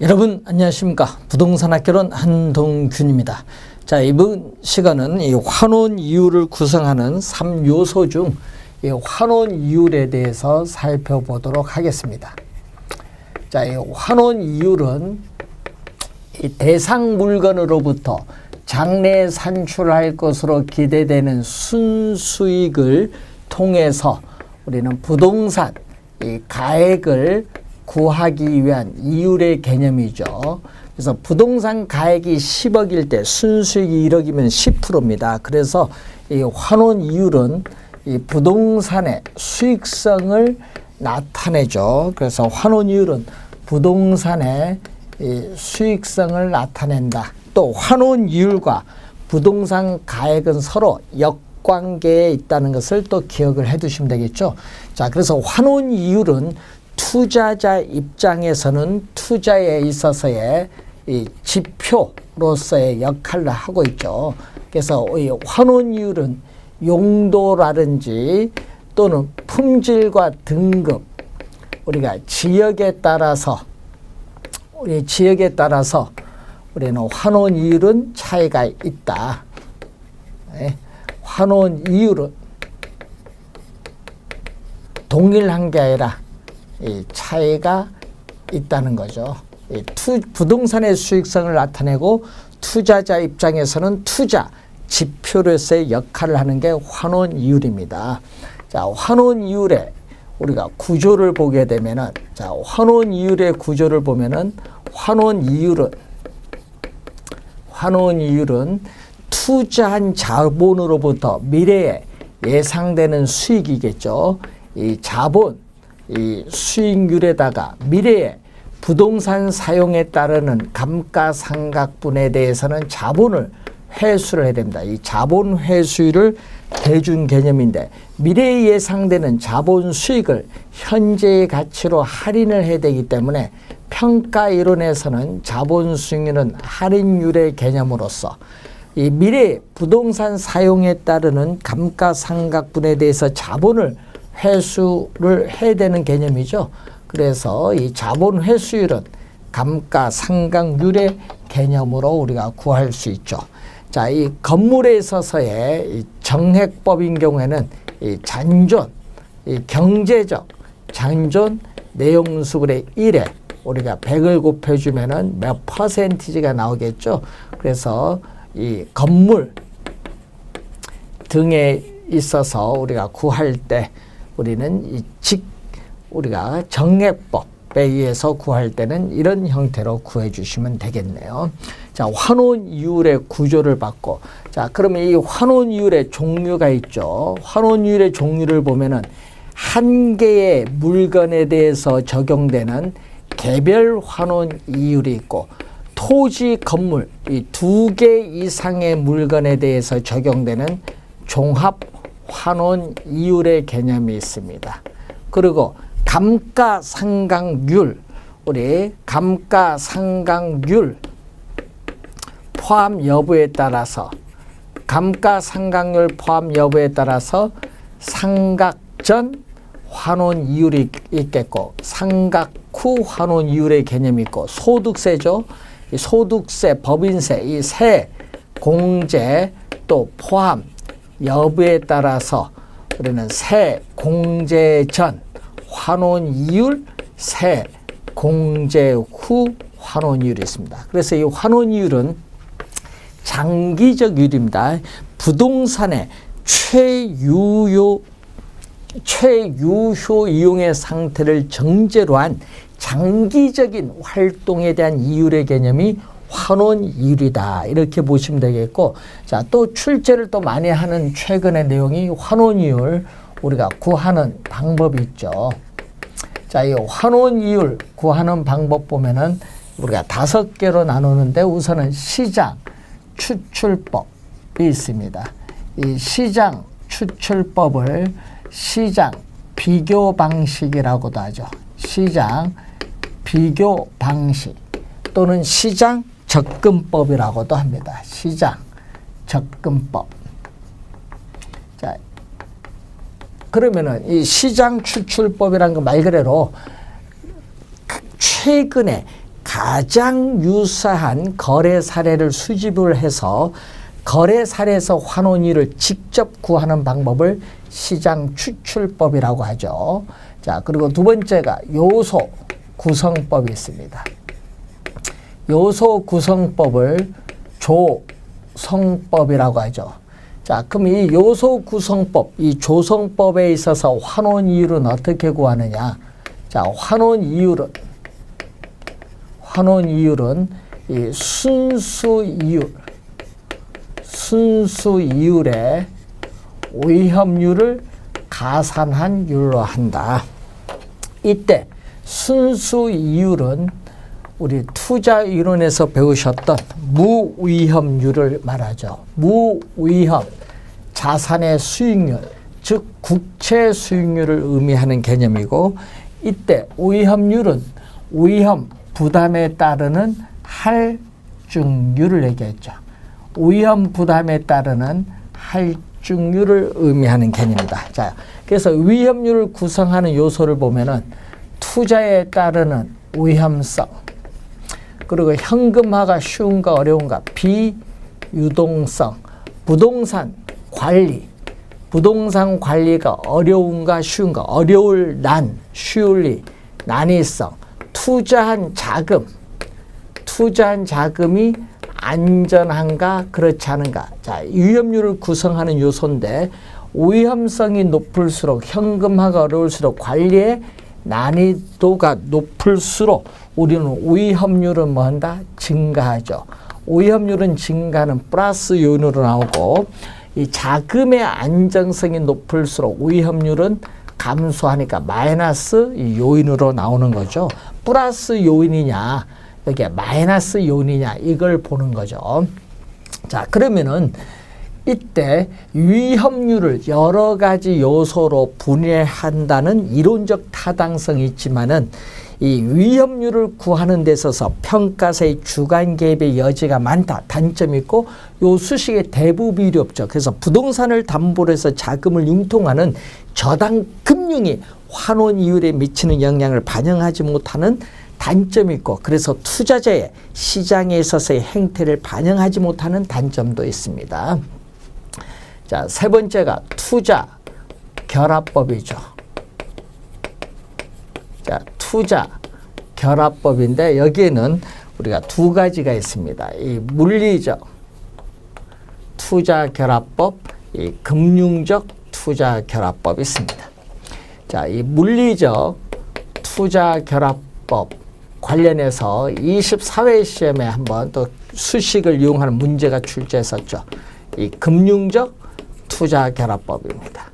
여러분 안녕하십니까 부동산 학교론 한동균입니다. 자 이번 시간은 이 환원 이율을 구성하는 3요소 중 이 환원 이율에 대해서 살펴보도록 하겠습니다. 자, 이 환원 이율은 이 대상 물건으로부터 장래 산출할 것으로 기대되는 순수익을 통해서 우리는 부동산 이 가액을 구하기 위한 이율의 개념이죠. 그래서 부동산 가액이 10억일 때 순수익이 1억이면 10%입니다. 그래서 이 환원 이율은 이 부동산의 수익성을 나타내죠. 그래서 환원 이율은 부동산의 이 수익성을 나타낸다. 또 환원 이율과 부동산 가액은 서로 역관계에 있다는 것을 또 기억을 해 두시면 되겠죠. 자, 그래서 환원 이율은 투자자 입장에서는 투자에 있어서의 이 지표로서의 역할을 하고 있죠. 그래서 이 환원 이율은 용도라든지 또는 품질과 등급 우리가 지역에 따라서 우리 지역에 따라서 우리는 환원 이율은 차이가 있다. 네. 환원 이율은 동일한 게 아니라 이 차이가 있다는 거죠. 이 투, 부동산의 수익성을 나타내고 투자자 입장에서는 투자 지표로서의 역할을 하는 게 환원 이율입니다. 자, 환원 이율의 우리가 구조를 보게 되면은 자, 환원 이율의 구조를 보면은 환원 이율은 환원 이율은 투자한 자본으로부터 미래에 예상되는 수익이겠죠. 이 자본, 이 수익률에다가 미래에 부동산 사용에 따르는 감가상각분에 대해서는 자본을 회수를 해야 됩니다. 이 자본 회수율을 대준 개념인데 미래에 예상되는 자본 수익을 현재의 가치로 할인을 해야 되기 때문에 평가 이론에서는 자본 수익률은 할인율의 개념으로서 이 미래 부동산 사용에 따르는 감가상각분에 대해서 자본을 회수를 해야 되는 개념이죠. 그래서 이 자본 회수율은 감가상각률의 개념으로 우리가 구할 수 있죠. 자, 이 건물에 있어서의 이 정액법인 경우에는 이 잔존, 이 경제적 잔존 내용수분의 1에 우리가 100을 곱해주면은 몇 퍼센티지가 나오겠죠. 그래서 이 건물 등에 있어서 우리가 구할 때 우리는 이 직, 우리가 정액법에 의해서 구할 때는 이런 형태로 구해 주시면 되겠네요. 자, 환원 이율의 구조를 받고 자, 그러면 이 환원 이율의 종류가 있죠. 환원 이율의 종류를 보면은 한 개의 물건에 대해서 적용되는 개별 환원 이율이 있고 토지 건물 이 두 개 이상의 물건에 대해서 적용되는 종합 환원 이율의 개념이 있습니다. 그리고 감가상각률 우리 감가상각률 포함 여부에 따라서 감가상각률 포함 여부에 따라서 상각전 환원 이율이 있겠고 상각 후 환원 이율의 개념이 있고 소득세죠. 소득세, 법인세, 이 세, 공제 또 포함 여부에 따라서 우리는 세, 공제 전 환원 이율, 세, 공제 후 환원 이율이 있습니다. 그래서 이 환원 이율은 장기적 이율입니다. 부동산의 최유효 최유효 이용의 상태를 정제로 한 장기적인 활동에 대한 이율의 개념이 환원 이율이다. 이렇게 보시면 되겠고, 자, 또 출제를 또 많이 하는 최근의 내용이 환원 이율 우리가 구하는 방법이 있죠. 자, 이 환원 이율 구하는 방법 보면은 우리가 다섯 개로 나누는데 우선은 시장 추출법이 있습니다. 이 시장 추출법을 시장 비교 방식이라고도 하죠. 시장 비교 방식 또는 시장 접근법이라고도 합니다. 시장 접근법. 자, 그러면은 이 시장 추출법이라는 거말 그대로 최근에 가장 유사한 거래 사례를 수집을 해서 거래 사례에서 환원이율을 직접 구하는 방법을 시장 추출법이라고 하죠. 자, 그리고 두 번째가 요소 구성법이 있습니다. 요소 구성법을 조성법이라고 하죠. 자, 그럼 이 요소 구성법, 이 조성법에 있어서 환원 이율은 어떻게 구하느냐? 자, 환원 이율은 환원 이율은 이 순수 이율, 순수 이율의 위험률을 가산한 율로 한다. 이때 순수 이율은 우리 투자 이론에서 배우셨던 무위험률을 말하죠. 무위험 자산의 수익률, 즉 국채 수익률을 의미하는 개념이고 이때 위험률은 위험 부담에 따르는 할증률을 얘기했죠. 위험 부담에 따르는 할증률을 의미하는 개념이다. 자, 그래서 위험률을 구성하는 요소를 보면은 투자에 따르는 위험성, 그리고 현금화가 쉬운가 어려운가, 비유동성, 부동산 관리, 부동산 관리가 어려운가 쉬운가, 어려울 난, 쉬울 리, 난이성, 투자한 자금, 투자한 자금이 안전한가 그렇지 않은가. 자, 위험률을 구성하는 요소인데 위험성이 높을수록 현금화가 어려울수록 관리의 난이도가 높을수록 우리는 위험률은 뭐 한다? 증가하죠. 위험률은 증가하는 플러스 요인으로 나오고 이 자금의 안정성이 높을수록 위험률은 감소하니까 마이너스 요인으로 나오는 거죠. 플러스 요인이냐, 이게 마이너스 요인이냐 이걸 보는 거죠. 자, 그러면은 이때 위험률을 여러 가지 요소로 분해한다는 이론적 타당성이 있지만은 이 위험률을 구하는 데 있어서 평가세의 주관 개입의 여지가 많다. 단점이 있고 요 수식에 대부비율이 없죠. 그래서 부동산을 담보로 해서 자금을 융통하는 저당 금융이 환원 이율에 미치는 영향을 반영하지 못하는 단점이 있고 그래서 투자자의 시장에 있어서의 행태를 반영하지 못하는 단점도 있습니다. 자, 세 번째가 투자 결합법이죠. 자, 투자 결합법인데 여기에는 우리가 두 가지가 있습니다. 이 물리적 투자 결합법, 이 금융적 투자 결합법이 있습니다. 자, 이 물리적 투자 결합법 관련해서 24회 시험에 한번 또 수식을 이용하는 문제가 출제했었죠. 이 금융적 투자 결합법입니다.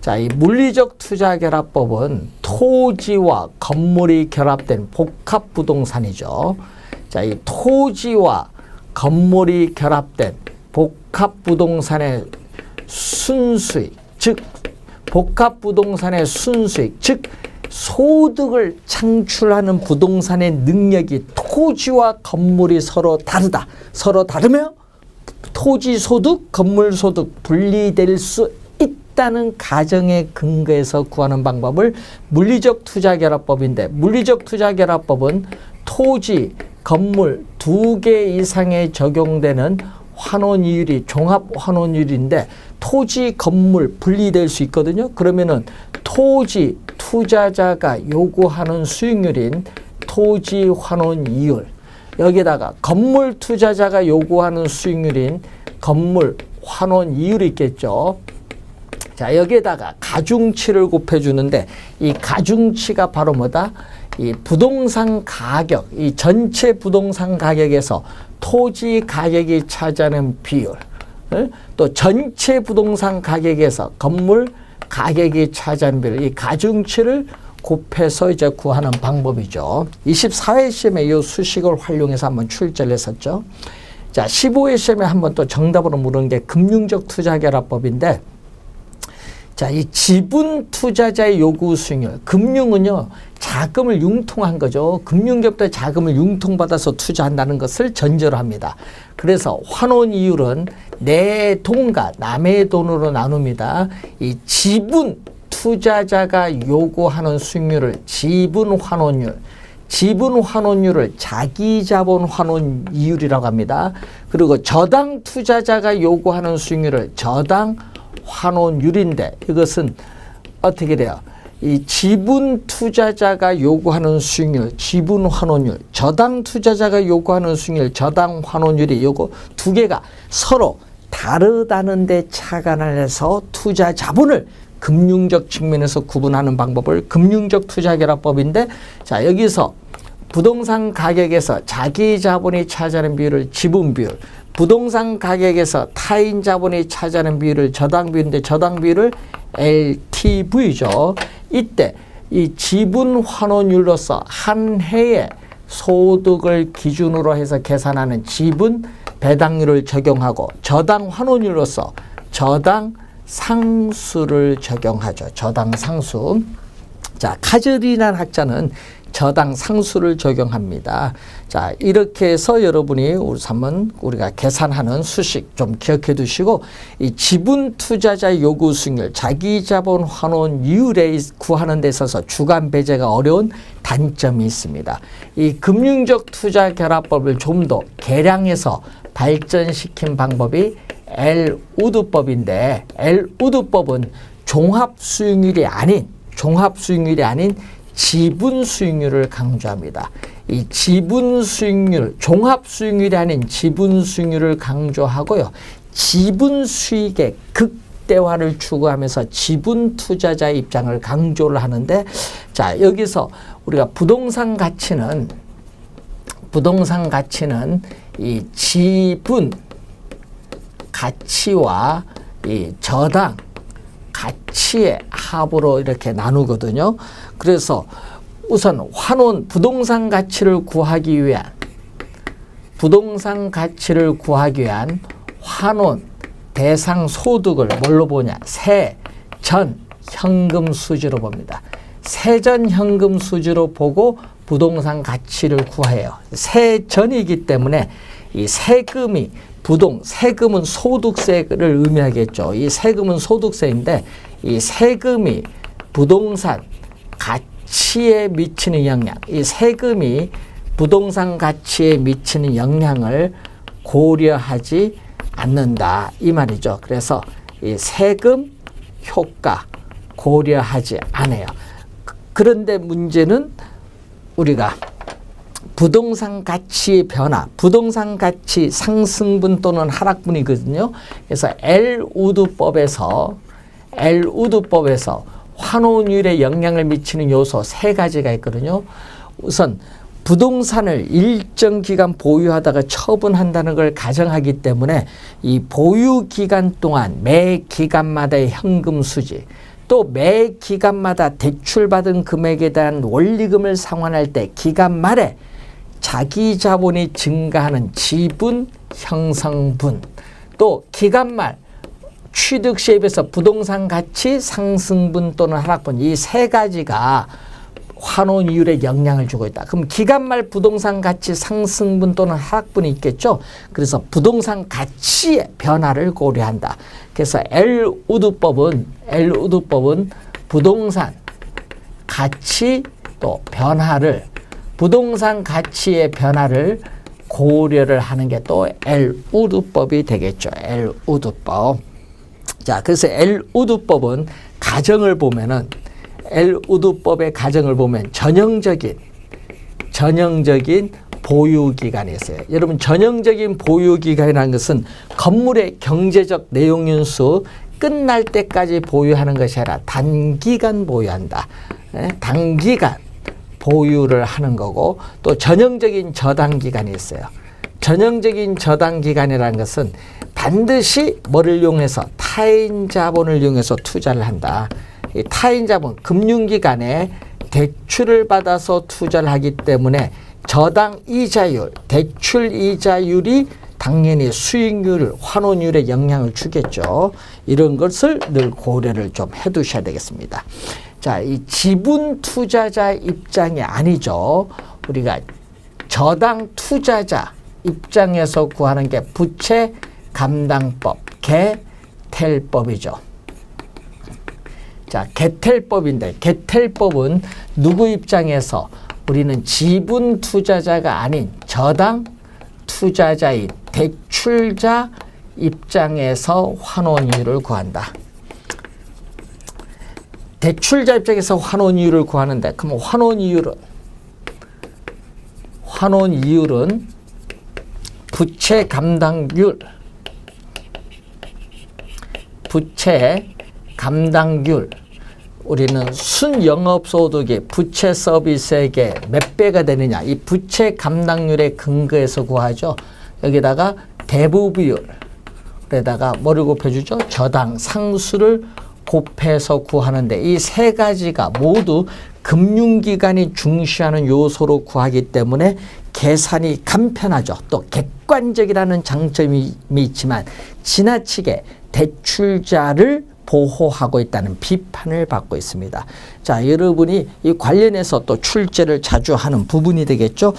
자, 이 물리적 투자 결합법은 토지와 건물이 결합된 복합 부동산이죠. 자, 이 토지와 건물이 결합된 복합 부동산의 순수익, 즉 복합 부동산의 순수익, 즉 소득을 창출하는 부동산의 능력이 토지와 건물이 서로 다르다. 서로 다르며 토지 소득, 건물 소득 분리될 수 있다는 가정의 근거에서 구하는 방법을 물리적 투자 결합법인데 물리적 투자 결합법은 토지, 건물 두 개 이상에 적용되는 환원이율이 종합 환원율인데 토지, 건물 분리될 수 있거든요. 그러면은 토지 투자자가 요구하는 수익률인 토지 환원 이율 여기다가 건물 투자자가 요구하는 수익률인 건물 환원 이율이 있겠죠. 자, 여기에다가 가중치를 곱해 주는데 이 가중치가 바로 뭐다? 이 부동산 가격, 이 전체 부동산 가격에서 토지 가격이 차지하는 비율, 또 전체 부동산 가격에서 건물 가격이 차지하는 비율, 이 가중치를 곱해서 이제 구하는 방법이죠. 24회 시험에 이 수식을 활용해서 한번 출제를 했었죠. 자, 15회 시험에 한번 또 정답으로 물은 게 금융적 투자 결합법인데 자, 이 지분 투자자의 요구 수익률. 금융은요, 자금을 융통한 거죠. 금융기업들 자금을 융통받아서 투자한다는 것을 전제로 합니다. 그래서 환원 이율은 내 돈과 남의 돈으로 나눕니다. 이 지분 투자자가 요구하는 수익률을 지분 환원율, 지분 환원율을 자기 자본 환원 이율이라고 합니다. 그리고 저당 투자자가 요구하는 수익률을 저당 환원율인데 이것은 어떻게 돼요? 이 지분 투자자가 요구하는 수익률, 지분 환원율, 저당 투자자가 요구하는 수익률, 저당 환원율이 요거 두 개가 서로 다르다는 데 착안을 해서 투자 자본을 금융적 측면에서 구분하는 방법을 금융적 투자 결합법인데 자 여기서 부동산 가격에서 자기 자본이 차지하는 비율을 지분 비율, 부동산 가격에서 타인 자본이 차지하는 비율을 저당 비율인데 저당 비율을 LTV죠. 이때 이 지분 환원율로서 한 해의 소득을 기준으로 해서 계산하는 지분 배당률을 적용하고 저당 환원율로서 저당 상수를 적용하죠. 저당 상수. 자, 카즈리란 학자는 저당 상수를 적용합니다. 자, 이렇게 해서 여러분이 우리 한번 우리가 계산하는 수식 좀 기억해 두시고 이 지분 투자자 요구 수익률, 자기 자본 환원 이율에 구하는 데 있어서 주간 배제가 어려운 단점이 있습니다. 이 금융적 투자 결합법을 좀 더 개량해서 발전시킨 방법이 L 우드법인데 L 우드법은 종합 수익률이 아닌 종합 수익률이 아닌 지분 수익률을 강조합니다. 이 지분 수익률, 종합 수익률이 아닌 지분 수익률을 강조하고요. 지분 수익의 극대화를 추구하면서 지분 투자자 입장을 강조를 하는데 자, 여기서 우리가 부동산 가치는 부동산 가치는 이 지분 가치와 이 저당 가치의 합으로 이렇게 나누거든요. 그래서 우선 환원 부동산 가치를 구하기 위한 부동산 가치를 구하기 위한 환원 대상 소득을 뭘로 보냐? 세, 전, 현금 수지로 봅니다. 세전 현금 수지로 보고 부동산 가치를 구해요. 세전이기 때문에 이 세금이 부동 세금은 소득세를 의미하겠죠. 이 세금은 소득세인데 이 세금이 부동산 가치에 미치는 영향, 이 세금이 부동산 가치에 미치는 영향을 고려하지 않는다 이 말이죠. 그래서 이 세금 효과 고려하지 않아요. 그런데 문제는 우리가 부동산 가치의 변화, 부동산 가치 상승분 또는 하락분이거든요. 그래서 L 우드법에서 L 우드법에서 환원율에 영향을 미치는 요소 세 가지가 있거든요. 우선 부동산을 일정 기간 보유하다가 처분한다는 걸 가정하기 때문에 이 보유 기간 동안 매 기간마다의 현금 수지 또 매 기간마다 대출받은 금액에 대한 원리금을 상환할 때 기간 말에 자기 자본이 증가하는 지분 형성분 또 기간 말 취득 시에 비해서 부동산 가치 상승분 또는 하락분 이 세 가지가 환원 이율에 영향을 주고 있다. 그럼 기간 말 부동산 가치 상승분 또는 하락분이 있겠죠. 그래서 부동산 가치의 변화를 고려한다. 그래서 L 우드법은 L 우드법은 부동산 가치 또 변화를 부동산 가치의 변화를 고려를 하는 게 또 L 우드법이 되겠죠. L 우드법. 자, 그래서 L 우드법은 가정을 보면은 L 우드법의 가정을 보면 전형적인 전형적인 보유 기간이 있어요. 여러분 전형적인 보유 기간이라는 것은 건물의 경제적 내용 연수 끝날 때까지 보유하는 것이 아니라 단기간 보유한다. 예? 단기간 보유를 하는 거고 또 전형적인 저당 기간이 있어요. 전형적인 저당 기간이라는 것은 반드시 뭐를 이용해서 타인 자본을 이용해서 투자를 한다. 이 타인 자본 금융기관에 대출을 받아서 투자를 하기 때문에 저당 이자율, 대출 이자율이 당연히 수익률, 환원율에 영향을 주겠죠. 이런 것을 늘 고려를 좀 해두셔야 되겠습니다. 자, 이 지분 투자자 입장이 아니죠. 우리가 저당 투자자 입장에서 구하는 게 부채 감당법, 개텔법이죠. 자, 개텔법인데 개텔법은 누구 입장에서 우리는 지분 투자자가 아닌 저당 투자자인 대출자 입장에서 환원이율을 구한다. 대출자 입장에서 환원이율을 구하는데 그럼 환원이율은 환원이율은 부채 감당률 부채 감당률 우리는 순영업소득의 부채 서비스액의 몇 배가 되느냐. 이 부채 감당률의 근거에서 구하죠. 여기다가 대부 비율 에다가 뭐를 곱해주죠? 저당 상수를 곱해서 구하는데 이 세 가지가 모두 금융기관이 중시하는 요소로 구하기 때문에 계산이 간편하죠. 또 객관적이라는 장점이 있지만 지나치게 대출자를 보호하고 있다는 비판을 받고 있습니다. 자, 여러분이 이 관련해서 또 출제를 자주 하는 부분이 되겠죠.